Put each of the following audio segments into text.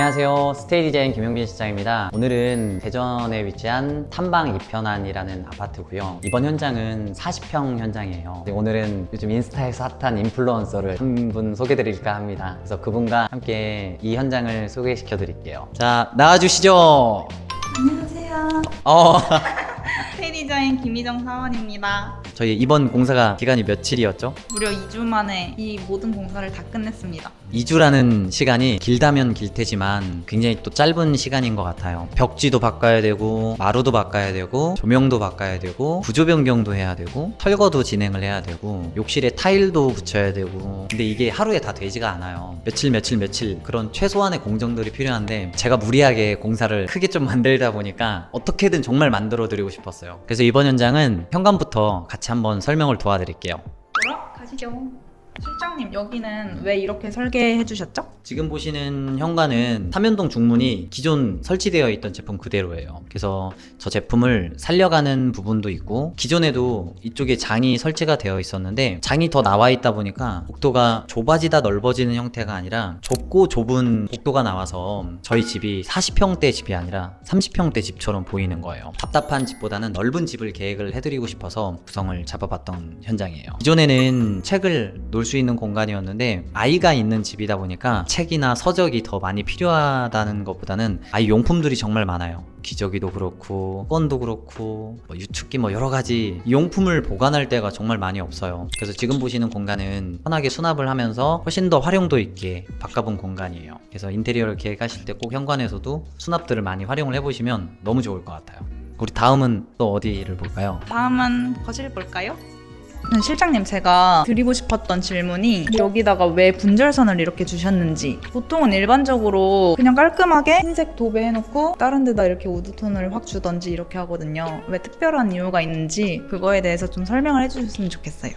안녕하세요. 스테이 디자인 김용빈 실장입니다. 오늘은 대전에 위치한 탐방 이편안이라는 아파트고요. 이번 현장은 40평 현장이에요. 네, 오늘은 요즘 인스타에서 핫한 인플루언서를 한 분 소개드릴까 합니다. 그래서 그분과 함께 이 현장을 소개시켜 드릴게요. 자, 나와 주시죠. 안녕하세요. 어, 페디자인 김희정 사원입니다. 저희 이번 공사가 기간이 며칠이었죠? 무려 2주 만에 이 모든 공사를 다 끝냈습니다. 2주라는 시간이 길다면 길 테지만 굉장히 또 짧은 시간인 것 같아요. 벽지도 바꿔야 되고, 마루도 바꿔야 되고, 조명도 바꿔야 되고, 구조 변경도 해야 되고, 철거도 진행을 해야 되고, 욕실에 타일도 붙여야 되고, 근데 이게 하루에 다 되지가 않아요. 며칠, 며칠, 며칠 그런 최소한의 공정들이 필요한데, 제가 무리하게 공사를 크게 좀 만들다 보니까 어떻게든 정말 만들어 드리고 싶었어요. 그래서 이번 현장은 현관부터 같이 한번 설명을 도와드릴게요. 보러 가시죠. 실장님 여기는 왜 이렇게 설계해 주셨죠? 지금 보시는 현관은 삼연동 중문이 기존 설치되어 있던 제품 그대로예요. 그래서 저 제품을 살려가는 부분도 있고 기존에도 이쪽에 장이 설치가 되어 있었는데 장이 더 나와 있다 보니까 복도가 좁아지다 넓어지는 형태가 아니라 좁고 좁은 복도가 나와서 저희 집이 40평대 집이 아니라 30평대 집처럼 보이는 거예요. 답답한 집보다는 넓은 집을 계획을 해드리고 싶어서 구성을 잡아봤던 현장이에요. 기존에는 책을 놓을 수 있는 공간이었는데 아이가 있는 집이다 보니까 책이나 서적이 더 많이 필요하다는 것보다는 아이 용품들이 정말 많아요. 기저귀도 그렇고 수건도 그렇고 뭐 유축기 뭐 여러 가지 용품을 보관할 데가 정말 많이 없어요. 그래서 지금 보시는 공간은 편하게 수납을 하면서 훨씬 더 활용도 있게 바꿔본 공간이에요. 그래서 인테리어를 계획하실 때 꼭 현관에서도 수납들을 많이 활용을 해보시면 너무 좋을 것 같아요. 우리 다음은 또 어디를 볼까요? 다음은 거실 볼까요? 네, 실장님 제가 드리고 싶었던 질문이 여기다가 왜 분절선을 이렇게 주셨는지. 보통은 일반적으로 그냥 깔끔하게 흰색 도배 해놓고 다른 데다 이렇게 우드톤을 확 주던지 이렇게 하거든요. 왜 특별한 이유가 있는지 그거에 대해서 좀 설명을 해주셨으면 좋겠어요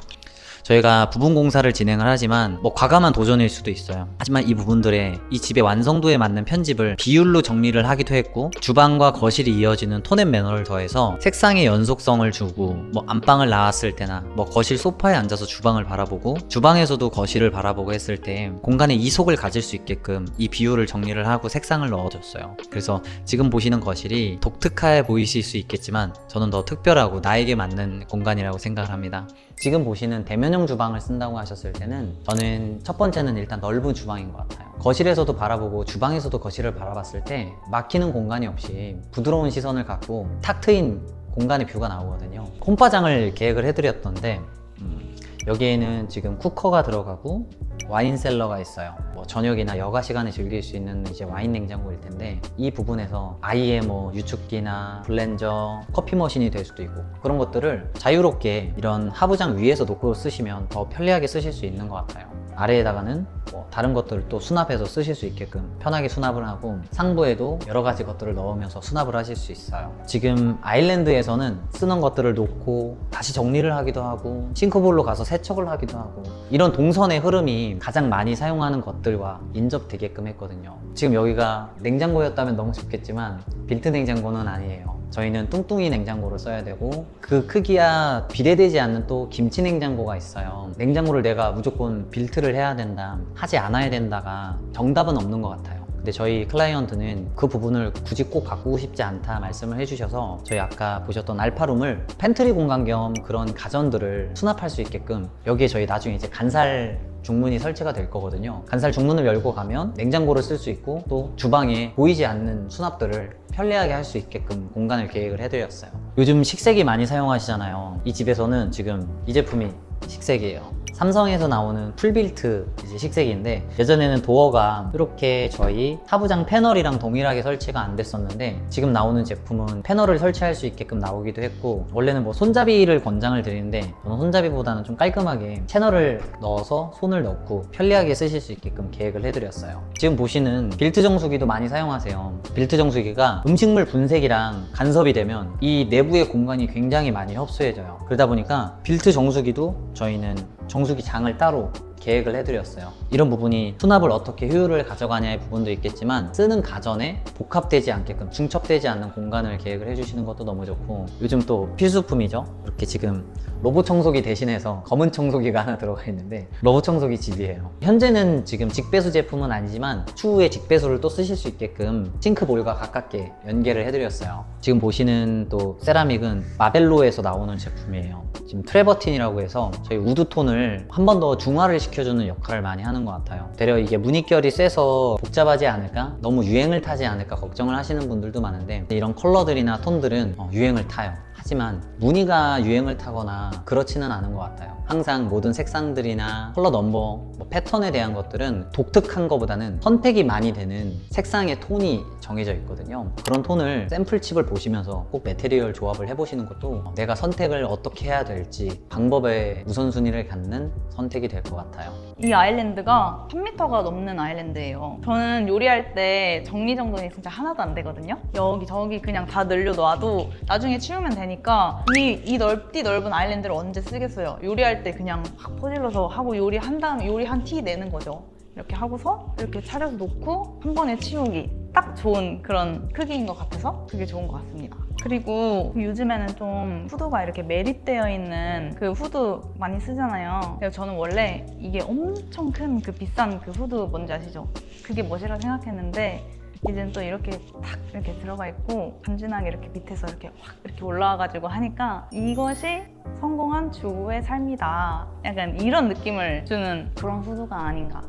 저희가 부분 공사를 진행을 하지만 뭐 과감한 도전일 수도 있어요. 하지만 이 부분들의 이 집의 완성도에 맞는 편집을 비율로 정리를 하기도 했고 주방과 거실이 이어지는 톤앤 매너를 더해서 색상의 연속성을 주고 뭐 안방을 나왔을 때나 뭐 거실 소파에 앉아서 주방을 바라보고 주방에서도 거실을 바라보고 했을 때 공간에 이속을 가질 수 있게끔 이 비율을 정리를 하고 색상을 넣어줬어요. 그래서 지금 보시는 거실이 독특해 보이실 수 있겠지만 저는 더 특별하고 나에게 맞는 공간이라고 생각을 합니다. 지금 보시는 대면 형 주방을 쓴다고 하셨을 때는 저는 첫 번째는 일단 넓은 주방인 것 같아요. 거실에서도 바라보고 주방에서도 거실을 바라봤을 때 막히는 공간이 없이 부드러운 시선을 갖고 탁 트인 공간의 뷰가 나오거든요. 홈파장을 계획을 해드렸던데 음, 여기에는 지금 쿠커가 들어가고 와인 셀러가 있어요. 뭐 저녁이나 여가 시간에 즐길 수 있는 이제 와인 냉장고일 텐데 이 부분에서 아이의 뭐 유축기나 블렌저, 커피 머신이 될 수도 있고 그런 것들을 자유롭게 이런 하부장 위에서 놓고 쓰시면 더 편리하게 쓰실 수 있는 것 같아요. 아래에다가는 뭐 다른 것들을 또 수납해서 쓰실 수 있게끔 편하게 수납을 하고 상부에도 여러 가지 것들을 넣으면서 수납을 하실 수 있어요. 지금 아일랜드에서는 쓰는 것들을 놓고 다시 정리를 하기도 하고 싱크볼로 가서 세척을 하기도 하고 이런 동선의 흐름이 가장 많이 사용하는 것들과 인접되게끔 했거든요. 지금 여기가 냉장고였다면 너무 좋겠지만 빌트 냉장고는 아니에요. 저희는 뚱뚱이 냉장고를 써야 되고 그 크기야 비례되지 않는 또 김치 냉장고가 있어요. 냉장고를 내가 무조건 빌트를 해야 된다, 하지 않아야 된다가 정답은 없는 것 같아요. 근데 저희 클라이언트는 그 부분을 굳이 꼭 바꾸고 싶지 않다 말씀을 해주셔서 저희 아까 보셨던 알파룸을 팬트리 공간 겸 그런 가전들을 수납할 수 있게끔 여기에 저희 나중에 이제 간살 중문이 설치가 될 거거든요. 간살 중문을 열고 가면 냉장고를 쓸 수 있고 또 주방에 보이지 않는 수납들을 편리하게 할 수 있게끔 공간을 계획을 해드렸어요. 요즘 식색이 많이 사용하시잖아요. 이 집에서는 지금 이 제품이 식색이에요. 삼성에서 나오는 풀빌트 이제 식색인데 예전에는 도어가 이렇게 저희 하부장 패널이랑 동일하게 설치가 안 됐었는데 지금 나오는 제품은 패널을 설치할 수 있게끔 나오기도 했고 원래는 뭐 손잡이를 권장을 드리는데 저는 손잡이보다는 좀 깔끔하게 채널을 넣어서 손을 넣고 편리하게 쓰실 수 있게끔 계획을 해드렸어요. 지금 보시는 빌트 정수기도 많이 사용하세요. 빌트 정수기가 음식물 분쇄기랑 간섭이 되면 이 내부의 공간이 굉장히 많이 협소해져요. 그러다 보니까 빌트 정수기도 저희는 정수기 장을 따로 계획을 해드렸어요. 이런 부분이 수납을 어떻게 효율을 가져가냐의 부분도 있겠지만 쓰는 가전에 복합되지 않게끔 중첩되지 않는 공간을 계획을 해주시는 것도 너무 좋고 요즘 또 필수품이죠. 이렇게 지금 로봇 청소기 대신해서 검은 청소기가 하나 들어가 있는데 로봇 청소기 집이에요. 현재는 지금 직배수 제품은 아니지만 추후에 직배수를 또 쓰실 수 있게끔 싱크볼과 가깝게 연계를 해드렸어요. 지금 보시는 또 세라믹은 마벨로에서 나오는 제품이에요. 지금 트레버틴이라고 해서 저희 우드톤을 한 번 더 중화를 시켜 주는 역할을 많이 하는 것 같아요. 되려 이게 무늬결이 세서 복잡하지 않을까? 너무 유행을 타지 않을까 걱정을 하시는 분들도 많은데 이런 컬러들이나 톤들은 어, 유행을 타요. 하지만 무늬가 유행을 타거나 그렇지는 않은 것 같아요. 항상 모든 색상들이나 컬러 넘버, 뭐 패턴에 대한 것들은 독특한 것보다는 선택이 많이 되는 색상의 톤이 정해져 있거든요. 그런 톤을 샘플 칩을 보시면서 꼭 매테리얼 조합을 해보시는 것도 내가 선택을 어떻게 해야 될지 방법에 우선순위를 갖는 선택이 될 것 같아요. 이 아일랜드가 3m가 넘는 아일랜드예요. 저는 요리할 때 정리정돈이 진짜 하나도 안 되거든요. 여기 저기 그냥 다 늘려놔도 나중에 치우면 되니까 이, 이 넓디 넓은 아일랜드를 언제 쓰겠어요. 요리할 때 그냥 확 퍼질러서 하고 요리한 다음에 요리한 티 내는 거죠. 이렇게 하고서 이렇게 차려서 놓고 한 번에 치우기 딱 좋은 그런 크기인 것 같아서 그게 좋은 것 같습니다. 그리고 요즘에는 좀 후드가 이렇게 매립되어 있는 그 후드 많이 쓰잖아요. 그래서 저는 원래 이게 엄청 큰 그 비싼 그 후드 뭔지 아시죠? 그게 멋이라 생각했는데 이젠 또 이렇게 탁 이렇게 들어가 있고 간지나게 이렇게 밑에서 이렇게 확 이렇게 올라와가지고 하니까 이것이 성공한 주부의 삶이다. 약간 이런 느낌을 주는 그런 후드가 아닌가.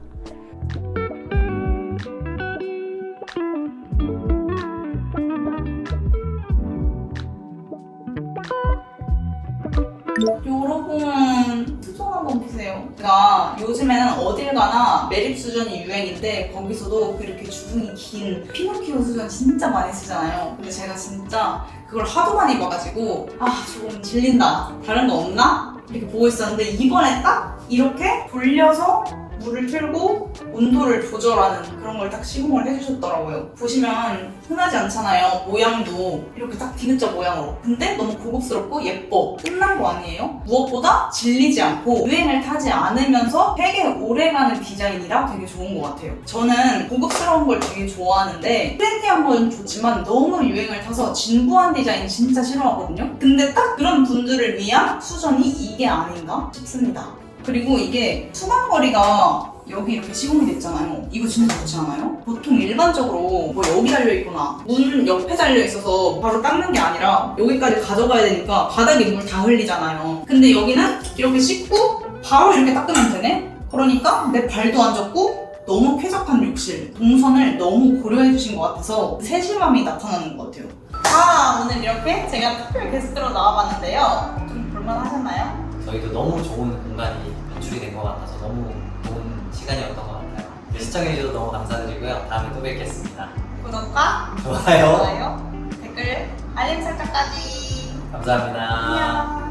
여러분 수정 한번 보세요. 제가 요즘에는 어딜 가나 매립 수전이 유행인데 거기서도 그렇게 주둥이 긴 피노키오 수전 진짜 많이 쓰잖아요. 근데 제가 진짜 그걸 하도 많이 봐가지고 아 조금 질린다. 다른 거 없나? 이렇게 보고 있었는데 이번에 딱 이렇게 돌려서 물을 틀고 온도를 조절하는 그런 걸 딱 시공을 해주셨더라고요. 보시면 흔하지 않잖아요. 모양도 이렇게 딱 디귿자 모양으로. 근데 너무 고급스럽고 예뻐. 끝난 거 아니에요? 무엇보다 질리지 않고 유행을 타지 않으면서 되게 오래가는 디자인이라 되게 좋은 것 같아요. 저는 고급스러운 걸 되게 좋아하는데 트렌디한 건 좋지만 너무 유행을 타서 진부한 디자인 진짜 싫어하거든요. 근데 딱 그런 분들을 위한 수전이 이게 아닌가 싶습니다. 그리고 이게 수강거리가 여기 이렇게 시공이 됐잖아요. 이거 진짜 좋지 않아요? 보통 일반적으로 뭐 여기 달려있거나 문 옆에 달려있어서 바로 닦는 게 아니라 여기까지 가져가야 되니까 바닥에 물 다 흘리잖아요. 근데 여기는 이렇게 씻고 바로 이렇게 닦으면 되네? 그러니까 내 발도 안 젖고 너무 쾌적한 욕실, 동선을 너무 고려해주신 것 같아서 세심함이 나타나는 것 같아요. 아, 오늘 이렇게 제가 특별 게스트로 나와봤는데요. 좀 볼만하셨나요? 저희도 너무 좋은 공간이 연출이 된 것 같아서 너무 좋은 시간이었던 것 같아요. 시청해주셔서 너무 감사드리고요. 다음에 또 뵙겠습니다. 구독과 좋아요. 좋아요, 댓글, 알림 설정까지. 감사합니다.